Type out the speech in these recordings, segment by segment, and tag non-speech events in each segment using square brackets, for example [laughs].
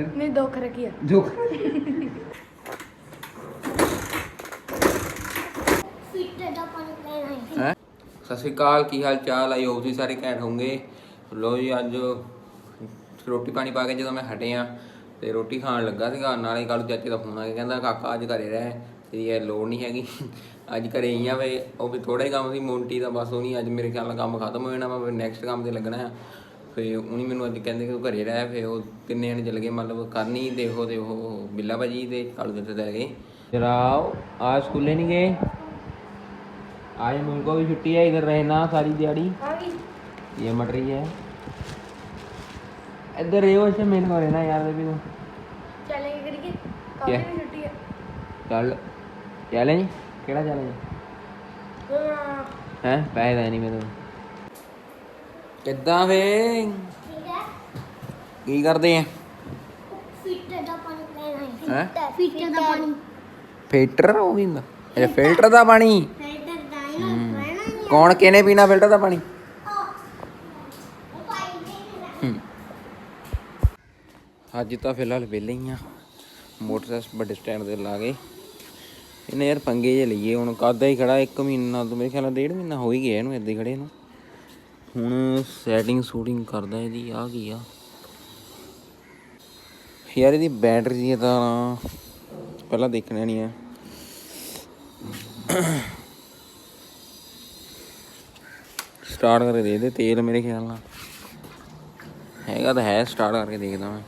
ਇੱਧਰ ਨਹੀਂ ਦੁੱਖ ਰੱਖਿਆ ਜੋ ਫਿੱਟੇ ਦਾ ਪਾਣੀ ਲੈਣਾ ਹੈ? ਸਤਿ ਸ਼੍ਰੀ ਅਕਾਲ ਕੀ ਹਾਲ ਚਾਲ? ਆਈ ਹੋਪ ਤੁਸੀਂ ਸਾਰੇ ਘੈਂਟ ਹੋਵੋਗੇ। ਲੋ ਜੀ ਅੱਜ ਰੋਟੀ ਪਾਣੀ ਪਾ ਕੇ ਜਦੋਂ ਮੈਂ ਹਟਿਆ ਤੇ ਰੋਟੀ ਖਾਣ ਲੱਗਾ ਸੀਗਾ। ਨਾਲੇ ਕੱਲ ਚਾਚੇ ਦਾ ਫੋਨ ਆ ਗਿਆ ਕਹਿੰਦਾ ਕਾਕਾ ਅੱਜ ਘਰੇ ਰਹਿ। ਤੇਰੀ ਇਹ ਲੋੜ ਨਹੀਂ ਹੈਗੀ। ਅੱਜ ਘਰੇ ਹੀ ਆ ਵੇ। ਉਹ ਵੀ ਥੋੜਾ ਹੀ ਕੰਮ ਸੀ ਮੋਂਟੀ ਦਾ ਬਸ ਉਹ ਨਹੀਂ ਅੱਜ ਮੇਰੇ ਖਿਆਲ ਨਾਲ ਕੰਮ ਖਤਮ ਹੋ ਜਾਣਾ ਮੈਂ ਨੈਕਸਟ ਕੰਮ ਤੇ ਲੱਗਣਾ ਆ। ਫੇ ਉਹਨੀ ਮੈਨੂੰ ਅੱਜ ਕਹਿੰਦੇ ਕਿ ਤੂੰ ਘਰੇ ਰਹਿ ਫੇ ਉਹ ਤਿੰਨੇ ਜਣੇ ਚਲੇ ਗਏ ਮਤਲਬ ਕਰਨੀ ਤੇ ਉਹ ਤੇ ਉਹ ਬਿੱਲਾ ਭਾਜੀ ਤੇ ਕਾਲੂ ਦੇ ਤੇ ਗਏ ਜਰਾਓ आज स्कूले नहीं गए आज उनको भी छुट्टी है इधर रहना सारी दिहाड़ी ਆ ਗਈ ये मट रही है इधर रहे हो ऐसे मेन को रहना यार अभी तो ਚੱਲੇ ਕਰੀਏ क्या? ਕਾਫੀ ਛੁੱਟੀ ਹੈ चल चैलेंज केड़ा चैलेंज ਹਾਂ है पैसे देने नहीं मैं तो ਕਿੱਦਾਂ ਵੇ? ਹੈ। ਕੀ ਕਰਦੇ ਆ? ਫਿੱਟੇ ਦਾ ਪਾਣੀ ਲੈਣਾ ਹੈਂ? ਹੈ ਫਿੱਟੇ ਦਾ ਪਾਣੀ। ਫਿਲਟਰ ਉਹ ਵੀ ਹੁੰਦਾ। ਇਹ ਫਿਲਟਰ ਦਾ ਪਾਣੀ? ਫਿਲਟਰ ਦਾ ਹੀ ਕੌਣ ਕਿਨੇ ਪੀਣਾ ਫਿਲਟਰ ਦਾ ਪਾਣੀ? ਉਹ ਪਾਈ ਦੇ ਹੂੰ। ਅੱਜ ਤਾਂ ਫਿਲਹਾਲ ਵਿਹਲੇ ਹੀ ਆ। ਮੋਟਰਸਾਈਕਲ ਵੱਡੇ ਸਟੈਂਡ ਤੇ ਲਾ ਗਏ ਇਹਨੇ ਯਾਰ ਪੰਗੇ ਜੇ ਲਈਏ। ਹੁਣ ਕਾਦਾ ਹੀ ਖੜਾ? 1 ਮਹੀਨਾ ਤੋਂ ਮੇਰੇ ਖਿਆਲ ਨਾਲ ਡੇਢ ਮਹੀਨਾ ਹੋ ਹੀ ਗਿਆ ਇਹਨੂੰ ਇੱਦਾਂ ਹੀ ਖੜੇ ਨੂੰ। ਹੁਣ ਸੈਟਿੰਗ ਸ਼ੂਟਿੰਗ ਕਰਦਾ ਇਹਦੀ ਆ ਕੀ ਆ? ਯਾਰ ਇਹਦੀ ਬੈਟਰੀ ਦੀ ਤਾਂ ਪਹਿਲਾਂ ਦੇਖਣਾ ਨਹੀਂ ਆ। ਸਟਾਰਟ ਕਰਕੇ ਦੇ ਦੇ ਤੇਲ ਮੇਰੇ ਖਿਆਲ ਨਾਲ। ਹੈਗਾ ਤਾਂ ਹੈ ਸਟਾਰਟ ਕਰਕੇ ਦੇਖਦਾ ਮੈਂ।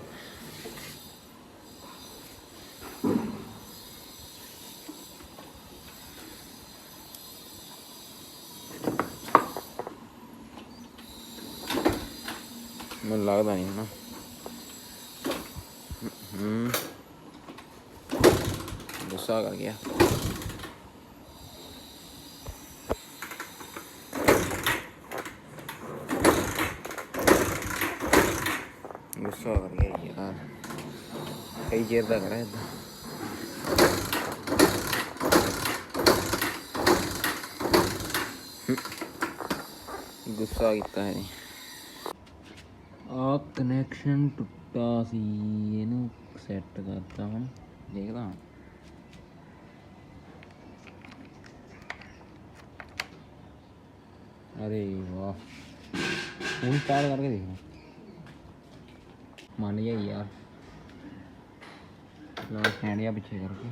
ਮੈਨੂੰ ਲੱਗਦਾ ਨਹੀਂ ਨਾ ਹੂੰ। ਗੁੱਸਾ ਕਰ ਗਿਆ। ਗੁੱਸਾ ਕਰ ਗਿਆ ਯਾਰ। ਕਈ ਚਿਰ ਦਾ ਕਰਾਂ ਇਦਾਂ ਗੁੱਸਾ ਕੀਤਾ ਹੈ ਆ ਕਨੈਕਸ਼ਨ ਟੁੱਟਾ ਸੀ, ਇਹਨੂੰ ਸੈੱਟ ਕਰਤਾ ਹੁਣ, ਦੇਖਦਾ ਅਰੇ ਵਾਹ, ਹੁਣ ਸਟਾਰਟ ਕਰਕੇ ਦੇਖੋ ਮੰਨ ਗਿਆ ਯਾਰ। ਲਾ ਸਟੈਂਡ ਪਿੱਛੇ ਕਰਕੇ।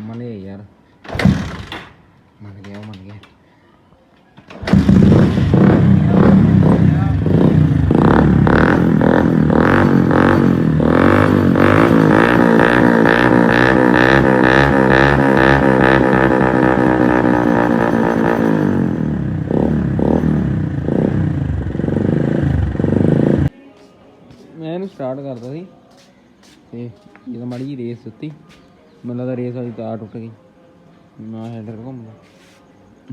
ਮੰਨ ਗਿਆ ਯਾਰ। ਮੰਨ ਗਿਆ, ਉਹ ਮੰਨ ਗਿਆ। ਰੇਸ ਦਿੱਤੀ। ਮੈਨੂੰ ਲੱਗਦਾ ਰੇਸ ਵਾਲੀ ਤਾਰ ਟੁੱਟ ਗਈ। ਨਾ ਹੈਡਰ ਘੁੰਮਦਾ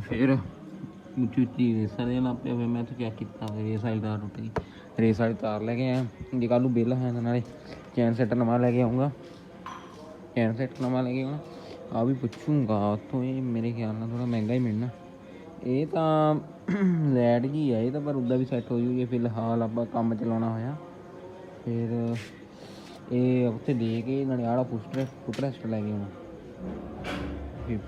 ਫਿਰ ਉੱਚੀ ਉੱਚੀ ਰੇਸਾਂ ਦੇ ਲੱਗ ਪਿਆ ਮੈਂ ਤਾਂ ਚੈੱਕ ਕੀਤਾ ਰੇਸ ਵਾਲੀ ਤਾਰ ਟੁੱਟ ਗਈ। ਰੇਸ ਵਾਲੀ ਤਾਰ ਲੈ ਕੇ ਆਇਆ। ਜੇ ਕੱਲ੍ਹ ਨੂੰ ਬਿੱਲ ਹੈ ਤਾਂ ਨਾਲੇ ਚੈਨ ਸੈੱਟ ਨਵਾਂ ਲੈ ਕੇ ਆਉਂਗਾ ਚੈਨ ਸੈੱਟ ਨਵਾਂ ਲੈ ਕੇ ਆਉਣਾ। ਆ ਵੀ ਪੁੱਛੂੰਗਾ ਉੱਥੋਂ, ਇਹ ਮੇਰੇ ਖਿਆਲ ਨਾਲ ਥੋੜਾ ਮਹਿੰਗਾ ਹੀ ਮਿਲਣਾ। ਇਹ ਤਾਂ [clears throat] ਲੈਟ ਜੀ ਆ, ਇਹ ਤਾਂ ਪਰ ਉੱਦਾਂ ਵੀ ਸੈੱਟ ਹੋ ਜੂਗੀ। ਫਿਲਹਾਲ ਆਪਾਂ ਕੰਮ ਚਲਾਉਣਾ ਹੋਇਆ। ਫਿਰ ਇਹ ਉੱਥੇ ਦੇ ਕੇ ਨਾਲੇ ਆੜਾ ਪੁਸਟਰ ਫੁੱਟਰੈਸਟ ਲੈ ਕੇ ਆਉਣਾ ਫਿਰ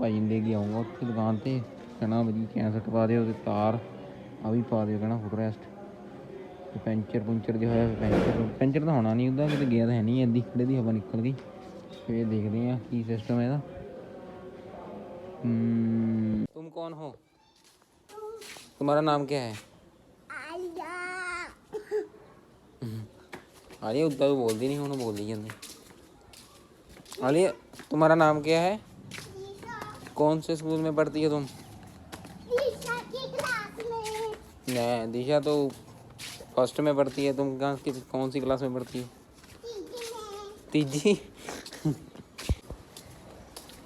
ਭਾਈ ਨੂੰ ਲੈ ਕੇ ਆਉਂਗਾ ਉੱਥੇ ਦੁਕਾਨ ਤੇ ਕਹਿਣਾ ਬਜੀ ਚੈਨ ਸੈੱਟ ਪਾ ਦਿਓ ਤੇ ਤਾਰ ਆ ਵੀ ਪਾ ਦਿਓ ਕਹਿਣਾ ਫੁੱਟਰੈਸਟ ਤੇ ਪੈਂਚਰ ਪੁੰਚਰ ਜੇ ਹੋਇਆ ਫਿਰ ਪੈਂਚਰ ਪੈਂਚਰ ਤਾਂ ਹੋਣਾ ਨਹੀਂ ਉਹਦਾ ਕਿਤੇ ਗਿਆ ਤਾਂ ਹੈ ਨਹੀਂ ਐਦੀ ਖੜੇ ਦੀ ਹਵਾ ਨਿਕਲ ਗਈ ਫਿਰ ਦੇਖਦੇ ਆ ਕੀ ਸਿਸਟਮ ਹੈ ਇਹਦਾ हम्म, तुम कौन हो तुम्हारा नाम क्या है अरे उदा भी बोलती नहीं हूँ बोल जाने अरे तुम्हारा नाम क्या है? कौन से स्कूल में पढ़ती हो तुम? नहीं दिशा तो फ़र्स्ट में पढ़ती है तुम कहाँ किस कौन सी क्लास में पढ़ती हो? तीजी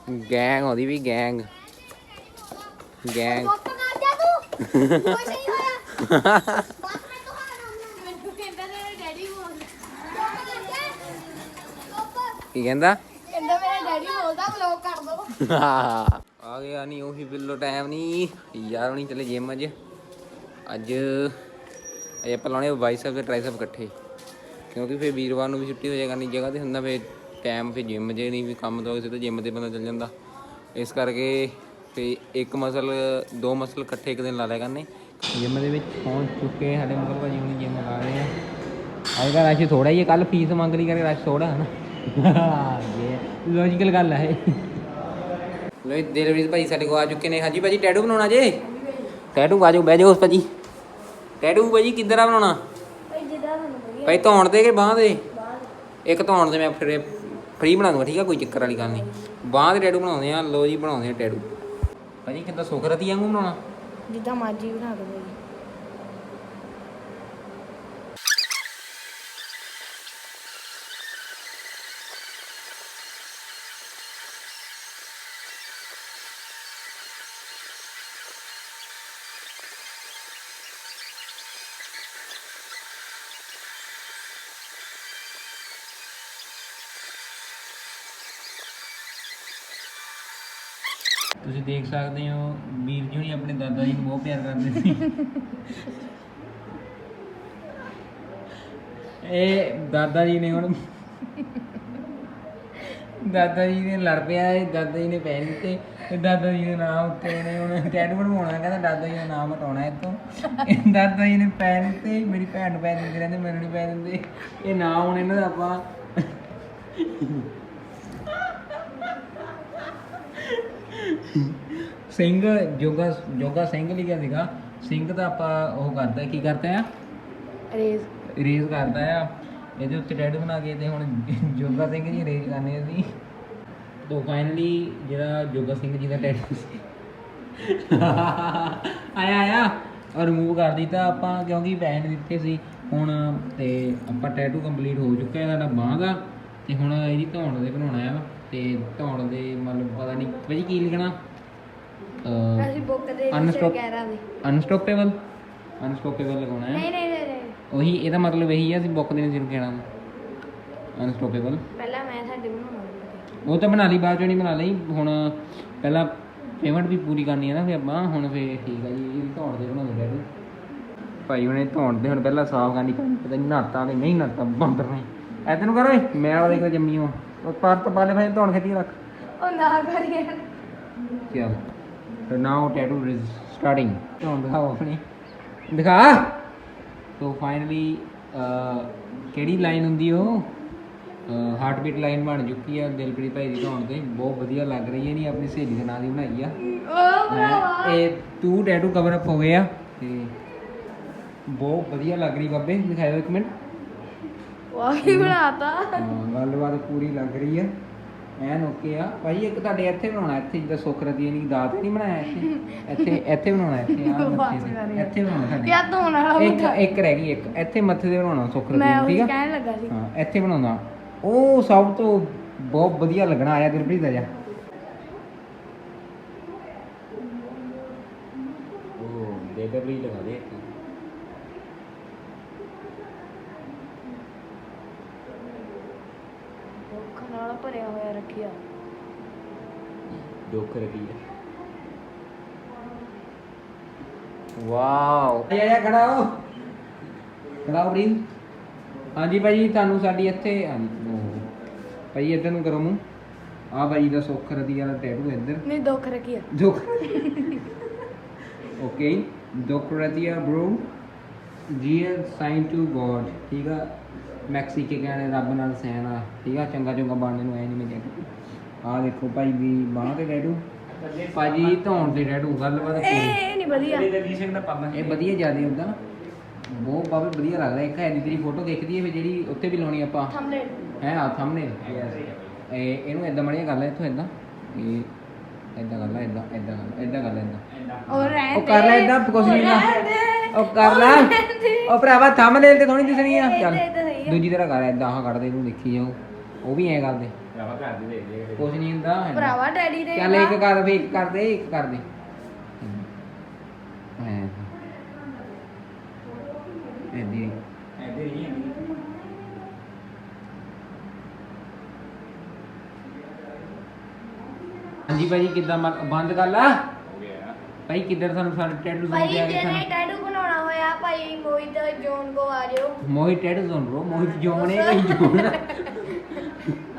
गैंग होती भी गैंग। गैंग। [laughs] ਕੀ ਕਹਿੰਦਾ? ਕਹਿੰਦਾ ਮੇਰਾ ਡੈਡੀ ਬੋਲਦਾ ਵਲੌਗ ਕਰ ਦੋ। ਆ ਗਿਆ ਨਹੀਂ ਉਹੀ ਬਿੱਲੋ ਟਾਈਮ ਨਹੀਂ ਯਾਰ ਨਹੀਂ ਚਲੇ ਜਿਮ ਅੱਜ। ਅੱਜ ਇਹ ਆਪਾਂ ਲਾਉਣੇ ਬਾਈਸੈਪ ਤੇ ਟ੍ਰਾਈਸੈਪ ਇਕੱਠੇ। ਕਿਉਂਕਿ ਫਿਰ ਵੀਰਵਾਰ ਨੂੰ ਵੀ ਛੁੱਟੀ ਹੋ ਜਾਇਆ ਕਰਨੀ ਜਗ੍ਹਾ ਤੇ ਹੁੰਦਾ ਫਿਰ ਟਾਈਮ ਫਿਰ ਜਿਮ ਜੇ ਨਹੀਂ ਵੀ ਕੰਮ ਤੋਂ ਸਿੱਧਾ ਜਿਮ ਤੇ ਬੰਦਾ ਚੱਲ ਜਾਂਦਾ। ਇਸ ਕਰਕੇ ਤੇ ਇੱਕ ਮਸਲ ਦੋ ਮਸਲ ਇਕੱਠੇ ਇੱਕ ਦਿਨ ਲਾ ਲਿਆ ਕਰਨੇ। ਜਿਮ ਦੇ ਵਿੱਚ ਪਹੁੰਚ ਚੁੱਕੇ ਸਾਡੇ ਮਗਰ ਭਾਜੀ ਹੁਣੀ ਜਿਮ ਲਾ ਰਹੇ ਆ ਅੱਜ ਕੱਲ੍ਹ ਰਸ਼ ਥੋੜਾ ਹੀ ਹੈ ਕੱਲ ਫੀਸ ਮੰਗ ਲਈ ਕਰਕੇ ਰਸ਼ ਥੋੜਾ ਹੈ ਨਾ। ਲੌਜੀਕਲ ਗੱਲ ਹੈ ਲੋ ਡਿਲੀਵਰੀ ਭਾਈ ਸਾਡੇ ਕੋਲ ਆ ਚੁੱਕੇ ਨੇ। ਹਾਂਜੀ ਭਾਜੀ ਟੈਟੂ ਬਣਾਉਣਾ ਜੇ? ਟੈਟੂ ਆ ਜਾਓ ਬਹਿ ਜਾਓ ਭਾਜੀ। ਟੈਟੂ ਭਾਜੀ ਕਿੱਧਰ ਆ ਬਣਾਉਣਾ? ਭਾਈ ਜਿੱਦਾਂ ਤੁਹਾਨੂੰ ਵਧੀਆ। ਭਾਈ ਧੌਣ ਦੇ ਕੇ ਬਾਹ ਦੇ? ਇੱਕ ਧੌਣ ਦੇ ਮੈਂ ਫਿਰ ਫ੍ਰੀ ਬਣਾ ਦੂੰਗਾ ਠੀਕ ਆ? ਕੋਈ ਚੱਕਰ ਵਾਲੀ ਗੱਲ ਨਹੀਂ। ਬਾਹ ਦੇ ਟੈਟੂ ਬਣਾਉਂਦੇ ਆ ਲੋ ਜੀ ਬਣਾਉਂਦੇ ਆ ਟੈਟੂ। ਭਾਜੀ ਕਿੱਦਾਂ ਸੁਖਰਤੀ ਵਾਂਗੂ ਬਣਾਉਣਾ? ਜਿੱਦਾਂ ਮਰਜ਼ੀ ਬਣਾ ਦੋ। ਭਾਈ ਤੁਸੀਂ ਦੇਖ ਸਕਦੇ ਹੋ, ਵੀਰ ਜੀ ਹੁਣੀ ਆਪਣੇ ਦਾਦਾ ਜੀ ਨੂੰ ਬਹੁਤ ਪਿਆਰ ਕਰਦੇ ਸੀ ਇਹ ਦਾਦਾ ਜੀ ਨੇ ਹੁਣ ਦਾਦਾ ਜੀ ਨੇ ਲੜ ਪਿਆ, ਇਹ ਦਾਦਾ ਜੀ ਨੇ ਪੈਨ ਦਿੱਤੇ, ਤੇ ਦਾਦਾ ਜੀ ਦੇ ਨਾਮ ਉੱਤੇ ਨੇ ਹੁਣ ਟੈਟੂ ਬਣਵਾਉਣਾ, ਕਹਿੰਦਾ ਦਾਦਾ ਜੀ ਦਾ ਨਾਮ ਹਟਾਉਣਾ ਇੱਥੋਂ। ਇਹ ਦਾਦਾ ਜੀ ਨੇ ਪੈਨ ਦਿੱਤੇ, ਮੇਰੀ ਭੈਣ ਨੂੰ ਪੈਨ ਦਿੰਦੇ ਰਹਿੰਦੇ, ਮੈਨੂੰ ਨਹੀਂ ਪੈਨ ਦਿੰਦੇ। ਇਹ ਨਾਮ ਹੁਣ ਇਹਨਾਂ ਦਾ ਆਪਾਂ ਸਿੰਘ ਜੋਗਾ ਜੋਗਾ ਸਿੰਘ ਲਿਖਿਆ ਸੀਗਾ। ਸਿੰਘ ਤਾਂ ਆਪਾਂ ਉਹ ਕਰਦਾ ਕੀ ਕਰਦਾ ਆ? ਰੇਜ਼ ਰੇਜ਼ ਕਰਦਾ ਆ। ਇਹਦੇ ਉੱਤੇ ਟੈਟੂ ਬਣਾ ਕੇ ਤੇ ਹੁਣ ਜੋਗਾ ਸਿੰਘ ਜੀ ਰੇਜ਼ ਕਰਨੇ ਅਸੀਂ। ਤੋਂ ਫਾਈਨਲੀ ਜਿਹੜਾ ਜੋਗਾ ਸਿੰਘ ਜੀ ਦਾ ਟੈਟੂ ਸੀ। ਆਇਆ ਆਇਆ। ਔਰ ਰਿਮੂਵ ਕਰ ਦਿੱਤਾ ਆਪਾਂ ਕਿਉਂਕਿ ਪੈਨ ਦਿੱਤੇ ਸੀ। ਹੁਣ ਤੇ ਆਪਾਂ ਟੈਟੂ ਕੰਪਲੀਟ ਹੋ ਚੁੱਕਾ ਹੈ ਸਾਡਾ ਬਾਂਹ ਦਾ। ਤੇ ਹੁਣ ਇਹਦੀ ਧੌਣ ਦੇ ਬਣਾਉਣਾ ਆ। ਤੇ ਧੌਣ ਦੇ ਮਤਲਬ ਪਤਾ ਨਹੀਂ ਭਾਜੀ ਕੀ ਲਿਖਣਾ? ਅਸੀਂ ਬੁੱਕ ਦੇ ਵਿੱਚ Unstop- ਵਗੈਰਾ ਦੀ। ਅਨਸਟਾਪੇਬਲ ਅਨਸਟਾਪੇਬਲ ਲਗਾਉਣਾ ਹੈ? ਨਹੀਂ ਨਹੀਂ ਨਹੀਂ ਨਹੀਂ। ਉਹੀ ਇਹਦਾ ਮਤਲਬ ਇਹੀ ਹੈ ਅਸੀਂ ਬੁੱਕ ਦੇ ਨਹੀਂ ਕਹਿਣਾ ਅਨਸਟਾਪੇਬਲ ਪਹਿਲਾਂ ਮੈਂ ਸਾਡੇ ਉਹ ਤਾਂ ਬਣਾ ਲਈ ਬਾਅਦ ਚੋਂ ਨਹੀਂ ਬਣਾ ਲਈ। ਹੁਣ ਪਹਿਲਾਂ ਪੇਮੈਂਟ ਵੀ ਪੂਰੀ ਕਰਨੀ ਹੈ ਨਾ ਫਿਰ ਆਪਾਂ ਹੁਣ ਫੇਰ ਠੀਕ ਆ ਜੀ ਇਹ ਧੌਣ ਦੇ ਬਣਾ ਦੇ ਡੈਡੀ ਭਾਈ ਹੁਣੇ ਧੌਣ ਦੇ ਹੁਣ ਪਹਿਲਾਂ ਸਾਫ਼ ਕਰਨੀ ਪੈਣੀ ਪਤਾ ਨਹੀਂ ਨਹਾਤਾ ਕਿ ਨਹੀਂ ਨਹਾਤਾ ਬੰਦਰ ਨੇ ਐ ਤੈਨੂੰ ਕਰੋ ਮੈਂ ਵਾਲੇ ਕੋਲ ਜੰਮੀ ਹਾਂ ਪਰ ਤੋਂ ਪਾਲੇ ਭਾਈ ਧੌਣ ਕੇ ਰੱਖ। ਉਹ ਨਾ ਕਰੀਏ। ਚਲ। so now tattoo is starting ਧੌਣ ਦਿਖਾਓ ਆਪਣੀ। ਦਿਖਾ। ਸੋ ਫਾਈਨਲੀ ਕਿਹੜੀ ਲਾਈਨ ਹੁੰਦੀ ਉਹ? ਹਾਰਟ ਬੀਟ ਲਾਈਨ ਬਣ ਚੁੱਕੀ ਆ ਦਿਲਪ੍ਰੀਤ ਭਾਈ ਦੀ ਧੌਣ ਤੇ। ਬਹੁਤ ਵਧੀਆ ਲੱਗ ਰਹੀ ਹੈ ਨਹੀਂ ਆਪਣੀ ਸਹੇਲੀ ਦੇ ਨਾਂ ਦੀ ਬਣਾਈ ਆ। ਹੈਂ, ਇਹ ਟੂ ਟੈਟੂ ਕਵਰ ਅਪ ਹੋ ਗਏ ਆ। ਤੇ ਬਹੁਤ ਵਧੀਆ ਲੱਗ ਰਹੀ ਬਾਬੇ। ਦਿਖਾਇਓ ਇੱਕ ਮਿੰਟ। ਵਾਹ ਕੀ ਬਣਾਤਾ। ਹਾਂ, ਗੱਲਬਾਤ ਪੂਰੀ ਲੱਗ ਰਹੀ ਆ। ਐਨ ਓਕੇ ਆ ਭਾਈ ਇੱਕ ਤੁਹਾਡੇ ਇੱਥੇ ਬਣਾਉਣਾ ਇੱਥੇ ਜਿੱਦਾਂ ਸੁਖਰਤੀ ਨਹੀਂ ਦਾਤ ਨਹੀਂ ਬਣਾਇਆ ਇੱਥੇ? ਇੱਥੇ ਇੱਥੇ ਬਣਾਉਣਾ ਇੱਥੇ ਆ। ਇੱਥੇ ਬਣਾਉਣਾ ਸਾਡੇ ਕਿਆ ਧੋਣ ਵਾਲਾ ਇੱਕ ਇੱਕ ਰਹਿ ਗਈ ਇੱਕ। ਇੱਥੇ ਮੱਥੇ ਤੇ ਬਣਾਉਣਾ ਮੈਂ ਉਹੀ ਠੀਕ ਆ? ਕਹਿਣ ਲੱਗਾ ਸੀ। ਹਾਂ ਇੱਥੇ ਬਣਾਉਣਾ। ਉਹ ਸਭ ਤੋਂ ਬਹੁਤ ਵਧੀਆ ਲੱਗਣਾ ਆਇਆ ਦਿਲਪ੍ਰੀਤ ਦਾ ਜਾ। ਉਹ ਦੇ ਦੇ ਲਗਾ ਦੇ ਦੁੱਖ ਨਾਲ ਭਰਿਆ ਹੋਇਆ ਰੱਖਿਆ। ਦੁੱਖ ਹੈ। ਵਾਓ। ਆਇਆ ਆਇਆ ਖੜਾ ਹੋ। ਖੜਾ ਹੋ ਪ੍ਰੀਤ। ਹਾਂਜੀ ਭਾਜੀ ਤੁਹਾਨੂੰ ਸਾਡੀ ਇੱਥੇ ਹਾਂਜੀ ਉਹ। ਭਾਈ ਇੱਧਰ ਨੂੰ ਕਰੋ ਮੂੰਹ। ਆ ਭਾਈ ਦਾ ਸੁੱਖ ਰਦੀ ਵਾਲਾ ਟੈਟੂ ਇੱਧਰ। ਨਹੀਂ ਦੁੱਖ ਰੱਖਿਆ ਦੁੱਖ। [laughs] ਓਕੇ ਦੁੱਖ ਰਦੀਆ ਬ੍ਰੋ ਜੀਐਲ ਸਾਈਨ ਟੂ ਗੋਡ ਠੀਕ ਆ? ਮੈਕਸੀਕੇ ਕਹਿੰਦੇ ਰੱਬ ਨਾਲ ਸਹਿਣ ਆ ਠੀਕ ਆ? ਚੰਗਾ ਚੰਗਾ ਬਣਨੇ ਨੂੰ ਐ ਨਹੀਂ ਮੈਂ ਕਹਿੰਦਾ ਆ ਦੇਖੋ ਭਾਈ ਵੀ ਬਾਂਹ ਤੇ ਟੈਟੂ ਭਾਜੀ ਧੌਣ ਤੇ ਟੈਟੂ ਗੱਲਬਾਤ ਇਹ ਪੂਰੀ ਇਹ ਨਹੀਂ ਵਧੀਆ। ਇਹ ਵਧੀਆ ਜਿਆਦੇ ਹੁੰਦਾ ਬਹੁਤ ਬਾਬੇ ਵਧੀਆ ਲੱਗਦਾ। ਇੱਕ ਐਡੀ ਤੇਰੀ ਫੋਟੋ ਦੇਖਦੀ ਹੈ ਵੀ ਜਿਹੜੀ ਉੱਤੇ ਵੀ ਲਾਉਣੀ ਆਪਾਂ। ਥੰਬਨੇਲ ਹੈ ਆ ਸਾਹਮਣੇ ਇਹ ਇਹਨੂੰ ਇਦਾਂ ਮੜੀਆਂ ਕਰ ਲੈ ਇੱਥੋਂ ਇਦਾਂ ਇਹ ਇਦਾਂ ਕਰ ਲੈ ਇਦਾਂ ਇਦਾਂ ਕਰ ਲੈ ਇਦਾਂ ਕਰ ਲੈ ਇਦਾਂ ਉਹ ਰਹਿਣ ਉਹ ਕਰ ਲੈ ਦੇ, ਇਦਾਂ ਕੁਛ ਨਹੀਂ ਨਾ ਰਹਿਣ ਦੇ, ਉਹ ਕਰ ਲੈ। ਉਹ ਭਰਾਵਾ ਥੰਬਨੇਲ ਤੇ ਥੋੜੀ ਦਿਸਣੀ ਆ। ਚੱਲ। ਦੂਜੀ ਤਰ੍ਹਾਂ ਕਰ ਇਦਾਂ ਆਹ ਕੱਢ ਦੇ ਇਹਨੂੰ ਦੇਖੀ ਜਾਓ। ਉਹ ਵੀ ਐਂ ਕਰਦੇ। ਭਰਾਵਾ ਕਰ ਦੇ ਦੇ ਕੁਛ ਨਹੀਂ ਹੁੰਦਾ। ਭਰਾਵਾ ਡੈਡੀ ਦੇ ਚੱਲ ਇੱਕ ਕਰ ਇੱਕ ਕਰ ਦੇ ਇੱਕ ਕਰ ਦੇ। ਐਂ। ਐਦੀ। ਹਾਂਜੀ ਭਾਜੀ ਕਿੱਦਾਂ ਬੰਦ ਕਰ ਲਾ। ਭਾਈ ਕਿੱਧਰ ਤੁਹਾਨੂੰ ਸਾਡੇ ਟੈਟੂ ਭਾਈ ਸਮਝ ਆ ਗਏ ਭਾਈ ਮੋਹਿਤ ਜੋਨ ਕੋ ਆ ਜਾਓ Mohit tattoo zone bro Mohit zone ਹੈ ਕਹੀਂ ਜੋਨ।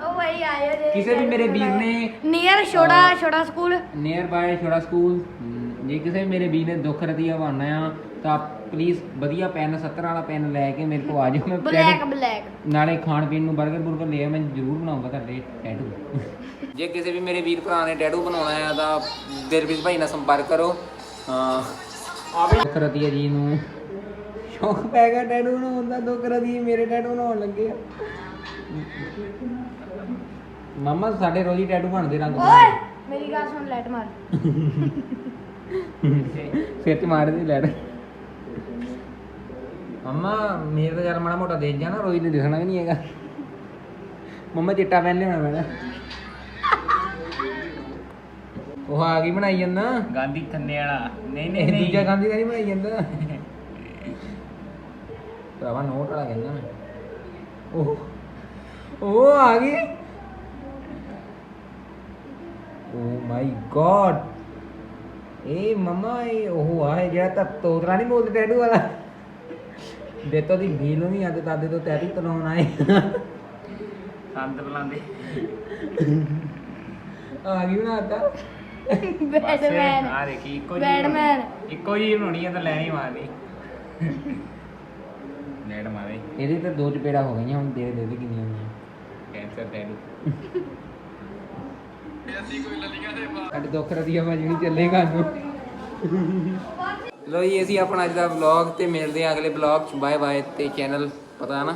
ਉਹ ਭਾਈ ਆਇਓ ਜੇ ਕਿਸੇ ਵੀ ਮੇਰੇ ਵੀਰ ਨੇ ਨੀਅਰ ਛੋੜਾ ਛੋੜਾ ਸਕੂਲ। ਨੀਅਰ ਬਾਏ ਛੋੜਾ ਸਕੂਲ। ਜੇ ਕਿਸੇ ਵੀ ਮੇਰੇ ਵੀਰ ਨੇ ਦੁੱਖ ਰਤੀਆ ਬਣਨਾ ਆ ਤਾਂ ਪਲੀਜ਼ ਵਧੀਆ ਪੈਨ 70 ਵਾਲਾ ਪੈਨ ਲੈ ਕੇ ਮੇਰੇ ਕੋਲ ਆ ਜਾਓ। ਮੈਂ ਬਲੈਕ ਬਲੈਕ ਨਾਲੇ ਖਾਣ ਪੀਣ ਨੂੰ 버ਗਰ ਬੁਰਗਰ ਲਿਆ ਮੈਂ ਜ਼ਰੂਰ ਬਣਾਉਂਗਾ ਤੁਹਾਡੇ ਟੈਟੂ ਜੇ ਕਿਸੇ ਵੀ ਮੇਰੇ ਵੀਰ ਭਰਾ ਨੇ ਟੈਟੂ ਬਣਾਉਣਾ ਹੈ ਤਾਂ ਦਿਲਪ੍ਰੀਤ ਭਾਈ ਨਾਲ ਸੰਪਰਕ ਕਰੋ। ਆਵੇ। ਦੁੱਖ ਰਤੀਆ ਜੀ ਨੂੰ ਸ਼ੌਕ ਪੈ ਗਿਆ ਟੈਟੂ ਬਣਾਉਣ ਦਾ ਦੁੱਖ ਰਤੀਆ ਮੇਰੇ ਟੈਟੂ ਬਣਾਉਣ ਲੱਗੇ ਆ। ਮਾਮਾ ਸਾਡੇ ਰੋਜ਼ ਹੀ ਟੈਟੂ ਬਣਦੇ ਰੰਗ ਓਏ ਮੇਰੀ ਗੱਲ ਸੁਣ ਲੈਟ ਮਾਰ। ਸਿਰ ਤੇ ਮਾਰ ਦੇ ਲੈੜ ਮੰਮਾ ਮੇਰੇ ਤਾਂ ਚੱਲ ਮਾੜਾ ਮੋਟਾ ਦੇਖ ਜਾ ਨਾ ਰੋਈ ਨੇ ਦਿਖਣਾ ਵੀ ਨਹੀਂ ਹੈਗਾ। ਮੰਮਾ ਚਿੱਟਾ ਪਹਿਨ ਲਿਆਉਣਾ ਮੈਨਾਂ ਉਹ ਆ ਗਈ ਬਣਾਈ ਜਾਂਦਾ। ਗਾਂਧੀ ਖੰਨੇ ਵਾਲਾ। ਨਹੀਂ ਇਹ ਨਹੀਂ ਦੂਜਾ ਨਹੀਂ। ਗਾਂਧੀ ਦਾ ਨਹੀਂ ਬਣਾਈ ਜਾਂਦਾ। ਭਰਾਵਾ ਨੋਟ ਵਾਲਾ ਕਹਿੰਦਾ ਮੈਂ। ਉਹ ਉਹ ਆ ਗਈ। ਓ ਮਾਈ ਗॉड ਇਹ ਮਮਾ ਇਹ ਉਹ ਆ ਜਿਹੜਾ ਤਾਂ ਤੋਤਰਾ ਨਹੀਂ ਬੋਲਦੇ ਟੈਟੂ ਵਾਲਾ। ਦੇਤੋ ਦੀ ਢੀਲ ਨਹੀਂ ਆਦੇ ਤਾਦੇ ਤੋਂ ਟੈਟੂ ਤਲਾਉਣ ਆਏ। ਸੰਤ ਬੁਲਾਉਂਦੇ। ਆ ਗਈ ਬਣਾਤਾ ਬੈਟਮੈਨ ਆ ਦੇਖੀ ਇੱਕੋ ਜਿਹੀ ਬੈਟਮੈਨ ਇੱਕੋ ਜਿਹੀ ਬਣਾਉਣੀ ਆ ਤਾਂ ਲੈਣੀ ਮਾਰਨੀ। ਲੈਣ ਮਾਰੇ। ਇਹਦੇ ਤਾਂ ਦੋ ਚਪੇੜਾ ਹੋ ਗਈਆਂ ਹੁਣ ਦੇ ਦੇ ਦੇ ਕਿੰਨੀਆਂ ਹੋਈਆਂ? ਕੈਂਸਰ ਤੈਨੂੰ ਸਾਡੇ ਦੁੱਖ ਰਦੀਆ ਭਾਜੀ ਨਹੀਂ ਚੱਲੇਗਾ ਨੂੰ ਲੋ ਜੀ ਅਸੀਂ ਆਪਣਾ ਅੱਜ ਦਾ ਵਲੌਗ ਤੇ ਮਿਲਦੇ ਹਾਂ ਅਗਲੇ ਵਲੌਗ ਚ। ਬਾਏ ਬਾਏ ਤੇ ਚੈਨਲ ਪਤਾ ਨਾ?